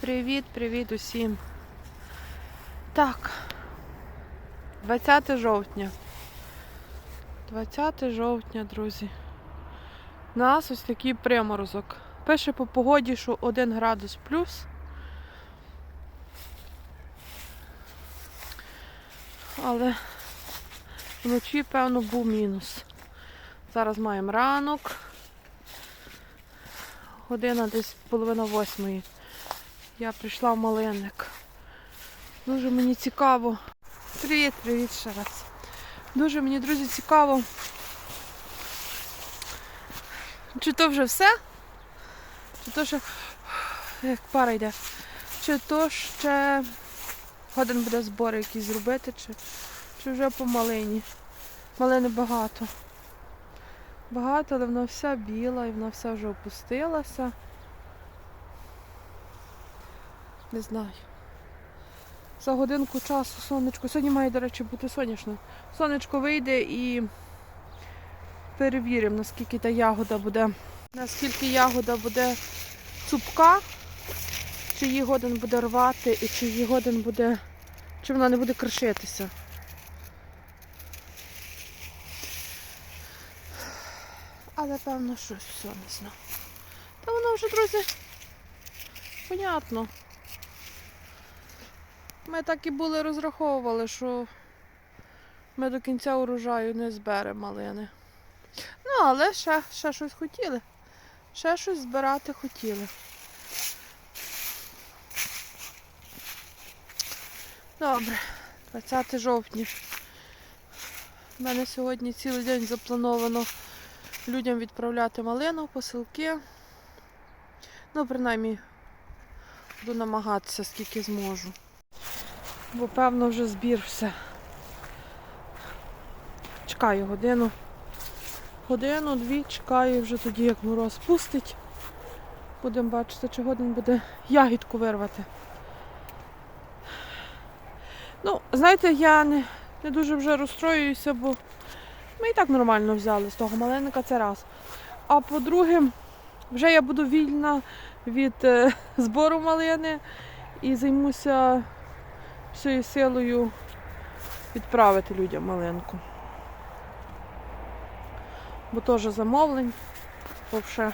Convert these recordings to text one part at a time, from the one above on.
Привіт, привіт усім. Так. 20 жовтня. 20 жовтня, друзі. У нас ось такий приморозок. Пише по погоді, що 1 градус плюс. Але вночі, певно, був мінус. Зараз маємо ранок. Година десь половина восьмої. Я прийшла в малинник. Дуже мені цікаво. Привіт, привіт ще раз. Дуже мені, друзі, цікаво. Чи то вже все? Чи то ще як пара йде? Чи то ще годин буде збори якісь зробити, чи, чи вже по малині? Малини багато. Багато, але вона вся біла і вона вся вже опустилася. Не знаю. За годинку часу сонечко. Сьогодні має, до речі, бути сонячно. Сонечко вийде і перевіримо, наскільки та ягода буде. Наскільки ягода буде цупка, чи її годин буде рвати, і чи її годин буде. чи вона не буде кришитися. Але певно щось все не знаю. Та воно вже, друзі, понятно. Ми так і були розраховували, що ми до кінця урожаю не зберемо малини. Ну, але ще, ще щось хотіли. Ще щось збирати хотіли. Добре, 20 жовтня. У мене сьогодні цілий день заплановано людям відправляти малину, посилки. Ну, принаймні, буду намагатися, скільки зможу. Бо певно вже збір все. Чекаю годину. Годину-дві чекаю вже тоді, як мороз пустить. Будемо бачити, чи годин буде ягідку вирвати. Ну, знаєте, я не, не дуже вже розстроююся, бо ми і так нормально взяли з того маленика, це раз. А по-друге, вже я буду вільна від е, збору малини і займуся всією силою відправити людям малинку. Бо теж замовлень. Вовше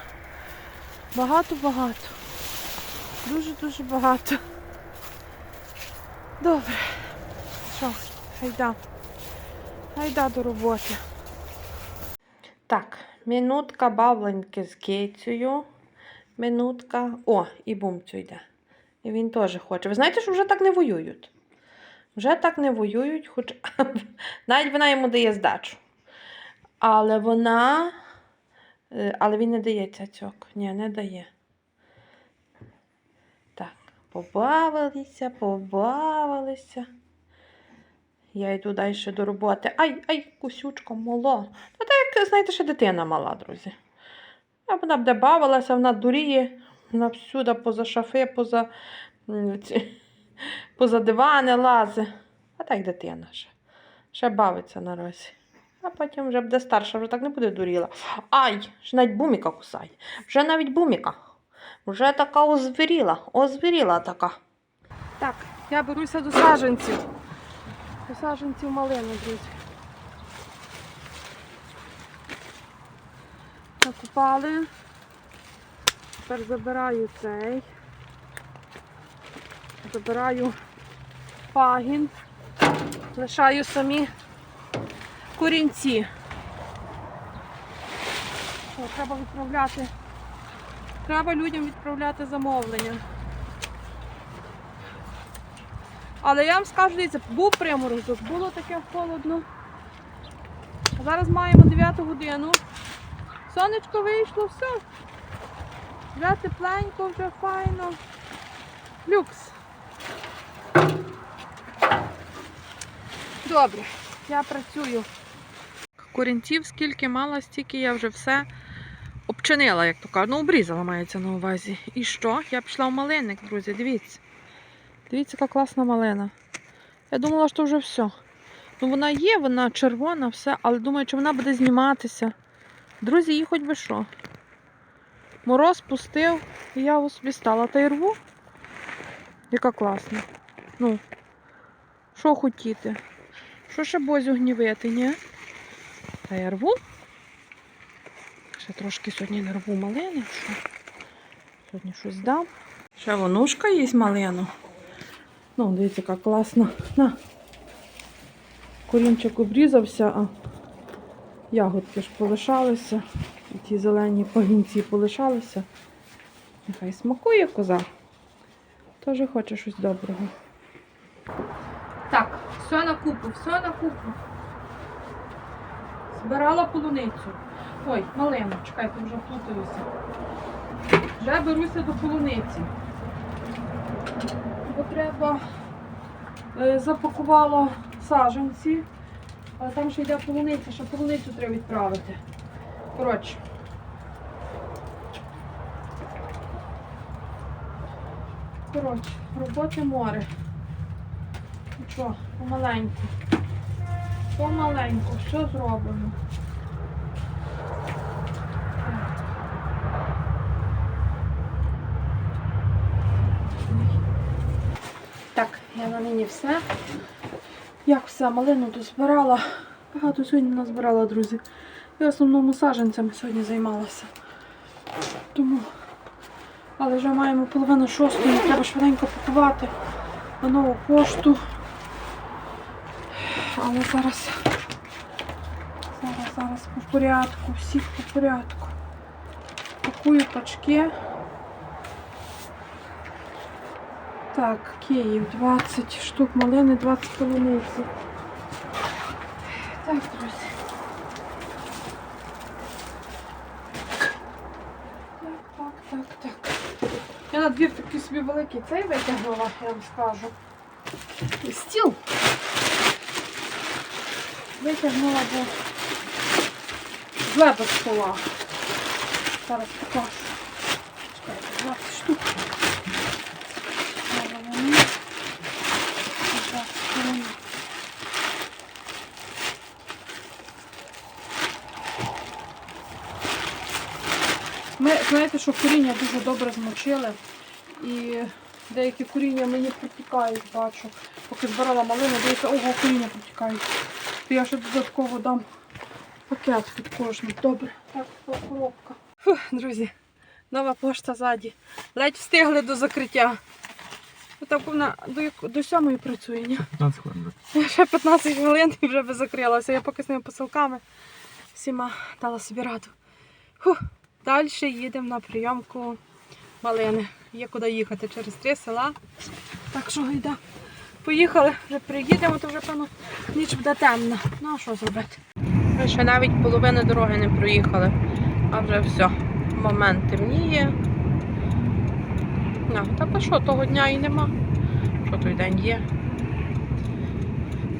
багато-багато. Дуже-дуже багато. Добре. Що, гайда. Гайда до роботи. Так, минутка бавленьки з кицею. Минутка. О, і бумцю йде. І він теж хоче. Ви знаєте, що вже так не воюють? Вже так не воюють, хоч навіть вона йому дає здачу. Але вона. е, Але він не дає цяцьок. Ні, не дає. Так, побавилися, побавилися. Я йду далі до роботи. Ай, ай, кусючка мало. Та так, знаєте, ще дитина мала, друзі. А вона буде бавилася, вона дуріє, вона всюди поза шафи, поза, поза дивани лази. А так дитина ще. Ще бавиться наразі. А потім вже буде старша, вже так не буде дуріла. Ай! Вже навіть буміка кусає. Вже навіть буміка. Вже така озвіріла, озвіріла така. Так, я беруся до саженців. До саженців малини, друзі. Накупали. Тепер забираю цей. Забираю пагін. Лишаю самі корінці. О, треба відправляти. Треба людям відправляти замовлення. Але я вам скажу, дивіться, був приморозок, було таке холодно. Зараз маємо 9 годину. Сонечко вийшло, все. Вже тепленько, вже файно. Люкс. Добре, я працюю. Корінців скільки мала, стільки я вже все обчинила, як то кажуть. Ну, обрізала мається на увазі. І що? Я пішла в малинник, друзі, дивіться. Дивіться, яка класна малина. Я думала, що вже все. Ну, вона є, вона червона, все, але думаю, чи вона буде зніматися. Друзі, їй хоч би що. Мороз пустив, і я ось собі стала та й рву. Яка класна. Ну, що хотіти? Що ще бозю гнівити, ні? Та я рву. Ще трошки сьогодні не рву малини. Що? Сьогодні щось дам. Ще вонушка є малину. Ну, дивіться, яка класна. На. Корінчик обрізався, а ягодки ж полишалися. І ті зелені пагінці полишалися. Нехай смакує коза. Теж хоче щось доброго. Все на купу, все на купу. Збирала полуницю. Ой, малину, чекайте, вже плутаюся. Вже беруся до полуниці. Бо треба е, запакувала саджанці, але там ще йде полуниця, ще полуницю треба відправити. Коротше. Коротше, роботи море. Ну що, помаленьку. Помаленьку, все зроблено. Так, я на нині все. Як все, малину дозбирала. Багато сьогодні назбирала, друзі. Я в основному саджанцями сьогодні займалася. Тому. Але вже маємо половину шостої, треба швиденько пакувати на нову пошту. Але зараз, зараз, зараз по порядку, всіх по порядку. Пакую пачки. Так, Київ, 20 штук малини, 20 полуниці. Так, друзі. Так, так, так, так. Я на двір такий собі великий цей витягнула, я вам скажу. Стіл. Витягнула, бо зле без стола. Зараз покажу. Чекайте, 20 штук. Треба вони. 20 хвилин. Ми знаєте, що коріння дуже добре змочили. І деякі коріння мені протікають, бачу. Поки збирала малину, дивіться, ого, коріння протікають. Я ще додатково дам пакет під кожним. Добре, так, коробка. Фух, друзі, нова пошта ззаді. Ледь встигли до закриття. Так вона до, до сьомої працює, ні? 15 хвилин. Ще 15 хвилин і вже би закрилася. Я поки з ними посилками всіма дала собі раду. Фух. Далі їдемо на прийомку малини. Є куди їхати через три села. Так що гайда. Поїхали, вже приїдемо, то вже певно ніч буде темна. Ну а що зробити? Ми ще навіть половини дороги не проїхали, а вже все. Момент темніє. Ну, та по що, того дня і нема. Що той день є.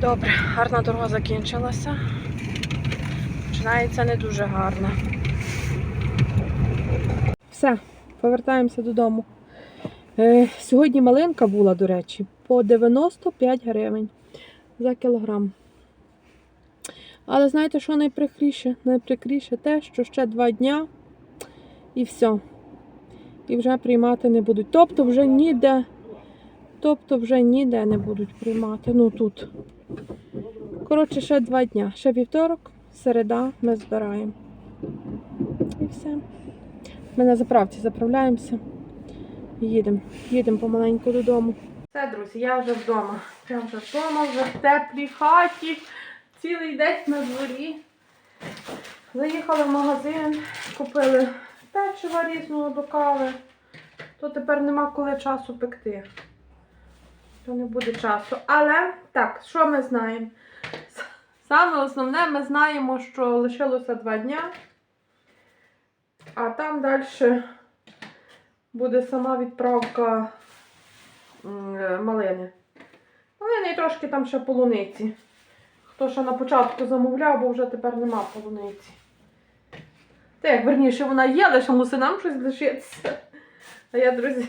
Добре, гарна дорога закінчилася. Починається не дуже гарна. Все, повертаємося додому. Е, сьогодні малинка була, до речі, по 95 гривень за кілограм. Але знаєте, що найприкріше? Найприкріше те, що ще два дня і все. І вже приймати не будуть. Тобто вже ніде, тобто вже ніде не будуть приймати. Ну тут. Коротше, ще два дня. Ще вівторок, середа ми збираємо. І все. Ми на заправці заправляємося. Їдемо. Їдемо помаленьку додому. Все, друзі, я вже вдома. Я вже вдома, вже в теплій хаті. Цілий день на дворі. Заїхали в магазин, купили печива різного до кави. То тепер нема коли часу пекти. То не буде часу. Але так, що ми знаємо? Саме основне, ми знаємо, що лишилося два дня. А там далі буде сама відправка е, малини. Малини і трошки там ще полуниці. Хто ще на початку замовляв, бо вже тепер нема полуниці. Та як верніше вона є, лише мусить нам щось лишитися. А я, друзі,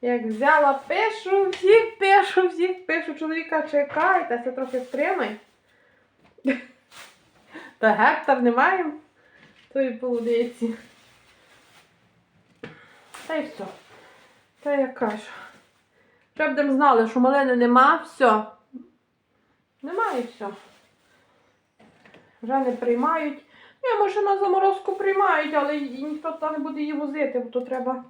як взяла, пишу, всіх пишу, всіх пишу. Чоловіка чекайте, це трохи стримай. Та гектар не маємо тої полуниці. Та й все. Та я кажу. Ще б знали, що малини нема, все. Немає все. Вже не приймають. Ні, може на заморозку приймають, але ніхто туди не буде її возити, бо то треба.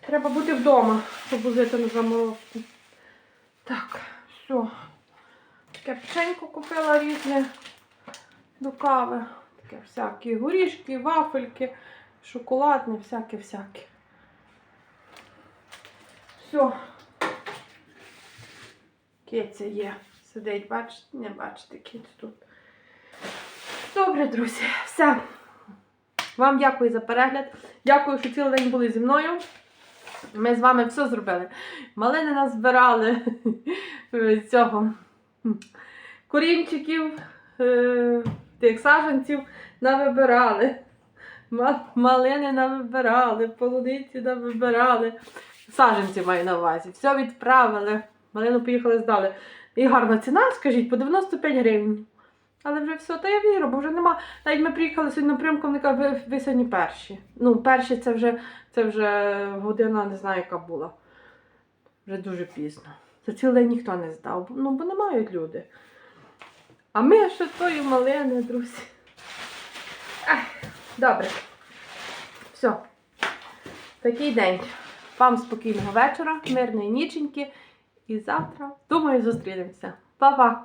Треба бути вдома, щоб возити на заморозку. Так, все. Таке печенько купила різне до кави. Таке всякі горішки, вафельки, шоколадне, всяке-всяке. Все. Киця є. Сидить, бачите, не бачите, кіць тут. Добре, друзі, все. Вам дякую за перегляд. Дякую, що цілий день були зі мною. Ми з вами все зробили. Малини нас збирали з цього корінчиків, е, тих саджанців навибирали. Ма- Малини навибирали, полуниці навибирали. Саджанці маю на увазі. Все відправили. Малину поїхали здали. І гарна ціна, скажіть, по 95 гривень. Але вже все, та я вірю, бо вже нема. Навіть ми приїхали сьогодні напрямку, вони кажуть, ви сьогодні перші. Ну, перші це вже, це вже година, не знаю, яка була. Вже дуже пізно. За цілий день ніхто не здав. Ну, бо не мають люди. А ми ще тої малини, друзі. Добре. Все. Такий день. Вам спокійного вечора, мирної ніченьки. І завтра, думаю, зустрінемося. Па-па!